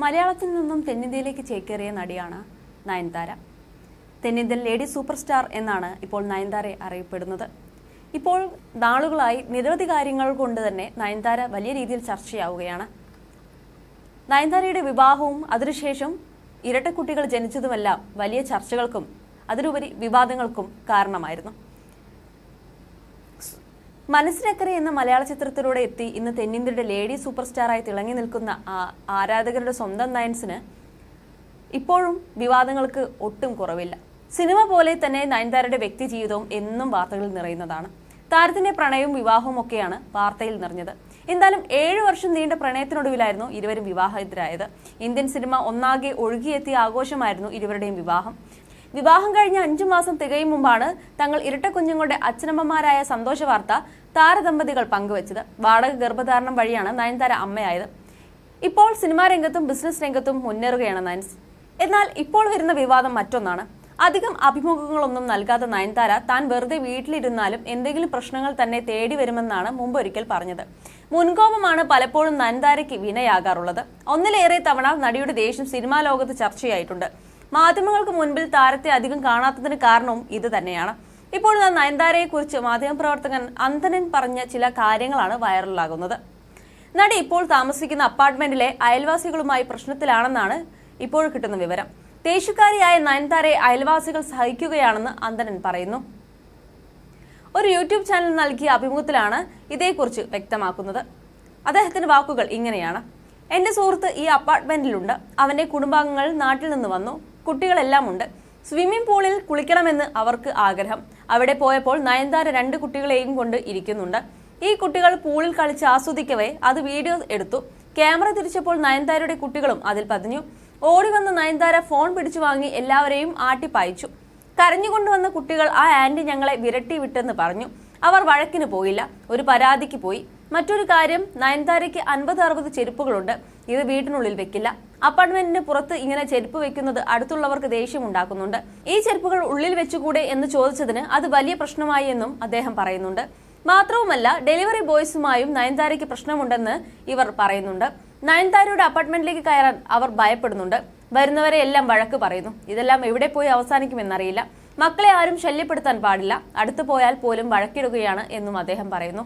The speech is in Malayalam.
മലയാളത്തിൽ നിന്നും തെന്നിന്ത്യയിലേക്ക് ചേക്കേറിയ നടിയാണ് നയൻതാര. തെന്നിന്ത്യൻ ലേഡി സൂപ്പർ സ്റ്റാർ എന്നാണ് ഇപ്പോൾ നയൻതാരയെ അറിയപ്പെടുന്നത്. ഇപ്പോൾ നാളുകളായി നിരവധി കാര്യങ്ങൾ കൊണ്ട് തന്നെ നയൻതാര വലിയ രീതിയിൽ ചർച്ചയാവുകയാണ്. നയൻതാരയുടെ വിവാഹവും അതിനുശേഷം ഇരട്ടക്കുട്ടികൾ ജനിച്ചതുമെല്ലാം വലിയ ചർച്ചകൾക്കും അതിലുപരി വിവാദങ്ങൾക്കും കാരണമായിരുന്നു. മനസ്സിനക്കരെ എന്ന മലയാള ചിത്രത്തിലൂടെ എത്തി ഇന്ന് തെന്നിന്ത്യയുടെ ലേഡി സൂപ്പർ സ്റ്റാറായി തിളങ്ങി നിൽക്കുന്ന ആ- ആരാധകരുടെ സ്വന്തം നയൻസിന് ഇപ്പോഴും വിവാദങ്ങൾക്ക് ഒട്ടും കുറവില്ല. സിനിമ പോലെ തന്നെ നയൻതാരയുടെ വ്യക്തി ജീവിതവും എന്നും വാർത്തകളിൽ നിറയുന്നതാണ്. താരത്തിന്റെ പ്രണയവും വിവാഹവും ഒക്കെയാണ് വാർത്തയിൽ നിറഞ്ഞത്. എന്തായാലും ഏഴു വർഷം നീണ്ട പ്രണയത്തിനൊടുവിലായിരുന്നു ഇരുവരും വിവാഹിതരായത് ഇന്ത്യൻ സിനിമ ഒന്നാകെ ഒഴുകിയെത്തിയ ആഘോഷമായിരുന്നു ഇരുവരുടെയും വിവാഹം. വിവാഹം കഴിഞ്ഞ അഞ്ചു മാസം തികയും മുമ്പാണ് തങ്ങൾ ഇരട്ട കുഞ്ഞുങ്ങളുടെ അച്ഛനമ്മമാരായ സന്തോഷ വാർത്ത താരദമ്പതികൾ പങ്കുവച്ചത്. വാടക ഗർഭധാരണം വഴിയാണ് നയൻതാര അമ്മയായത്. ഇപ്പോൾ സിനിമാ രംഗത്തും ബിസിനസ് രംഗത്തും മുന്നേറുകയാണ് നയൻസ്. എന്നാൽ ഇപ്പോൾ വരുന്ന വിവാദം മറ്റൊന്നാണ്. അധികം അഭിമുഖങ്ങളൊന്നും നൽകാത്ത നയൻതാര താൻ വെറുതെ വീട്ടിലിരുന്നാലും എന്തെങ്കിലും പ്രശ്നങ്ങൾ തന്നെ തേടി വരുമെന്നാണ് മുമ്പ് ഒരിക്കൽ പറഞ്ഞത്. മുൻകോപമാണ് പലപ്പോഴും നയൻതാരയ്ക്ക് വിനയാകാറുള്ളത്. ഒന്നിലേറെ തവണ നടിയുടെ ദേഷ്യം സിനിമാ ലോകത്ത് ചർച്ചയായിട്ടുണ്ട്. മാധ്യമങ്ങൾക്ക് മുൻപിൽ താരത്തെ അധികം കാണാത്തതിന് കാരണവും ഇത് തന്നെയാണ്. ഇപ്പോൾ നയൻതാരയെ കുറിച്ച് മാധ്യമപ്രവർത്തകൻ അന്തനൻ പറഞ്ഞ ചില കാര്യങ്ങളാണ് വൈറലാകുന്നത്. നടി ഇപ്പോൾ താമസിക്കുന്ന അപ്പാർട്ട്മെന്റിലെ അയൽവാസികളുമായി പ്രശ്നത്തിലാണെന്നാണ് ഇപ്പോൾ കിട്ടുന്ന വിവരം. ദേശുകാരിയായ നയൻതാരയെ അയൽവാസികൾ സഹിക്കുകയാണെന്ന് അന്തനൻ പറയുന്നു. ഒരു യൂട്യൂബ് ചാനൽ നൽകിയ അഭിമുഖത്തിലാണ് ഇതേക്കുറിച്ച് വ്യക്തമാക്കുന്നത്. അദ്ദേഹത്തിന്റെ വാക്കുകൾ ഇങ്ങനെയാണ്. എന്റെ സുഹൃത്ത് ഈ അപ്പാർട്ട്മെന്റിലുണ്ട്. അവന്റെ കുടുംബാംഗങ്ങൾ നാട്ടിൽ നിന്ന് വന്നു. കുട്ടികളെല്ലാം ഉണ്ട് സ്വിമ്മിംഗ് പൂളിൽ കുളിക്കണമെന്ന് അവർക്ക് ആഗ്രഹം. അവിടെ പോയപ്പോൾ നയൻതാര രണ്ട് കുട്ടികളെയും കൊണ്ട് ഇരിക്കുന്നുണ്ട്. ഈ കുട്ടികൾ പൂളിൽ കളിച്ച് ആസ്വദിക്കവേ അത് വീഡിയോ എടുത്തു. ക്യാമറ തിരിച്ചപ്പോൾ നയൻതാരയുടെ കുട്ടികളും അതിൽ പതിഞ്ഞു. ഓടി വന്ന നയൻതാര ഫോൺ പിടിച്ചു വാങ്ങി എല്ലാവരെയും ആട്ടിപ്പായിച്ചു കരഞ്ഞുകൊണ്ടുവന്ന കുട്ടികൾ ആ ആന്റി ഞങ്ങളെ വിരട്ടി വിട്ടെന്ന് പറഞ്ഞു. അവർ വഴക്കിന് പോയില്ല. ഒരു പരാതിക്ക് പോയി. മറ്റൊരു കാര്യം നയൻതാരയ്ക്ക് അൻപത് അറുപത് ചെരുപ്പുകളുണ്ട്. ഇത് വീട്ടിനുള്ളിൽ വെക്കില്ല. അപ്പാർട്ട്മെന്റിന് പുറത്ത് ഇങ്ങനെ ചെരുപ്പ് വെക്കുന്നത് അടുത്തുള്ളവർക്ക് ദേഷ്യം ഉണ്ടാക്കുന്നുണ്ട്. ഈ ചെരുപ്പുകൾ ഉള്ളിൽ വെച്ചുകൂടെ എന്ന് ചോദിച്ചതിന് അത് വലിയ പ്രശ്നമായി എന്നും അദ്ദേഹം പറയുന്നുണ്ട്. മാത്രവുമല്ല ഡെലിവറി ബോയ്സുമായും നയൻതാരയ്ക്ക് പ്രശ്നമുണ്ടെന്ന് ഇവർ പറയുന്നുണ്ട്. നയൻതാരയുടെ അപ്പാർട്ട്മെന്റിലേക്ക് കയറാൻ അവർ ഭയപ്പെടുന്നുണ്ട്. വരുന്നവരെ എല്ലാം വഴക്ക് പറയുന്നു. ഇതെല്ലാം എവിടെ പോയി അവസാനിക്കുമെന്നറിയില്ല. മക്കളെ ആരും ശല്യപ്പെടുത്താൻ പാടില്ല. അടുത്തു പോയാൽ പോലും വഴക്കിടുകയാണ് എന്നും അദ്ദേഹം പറയുന്നു.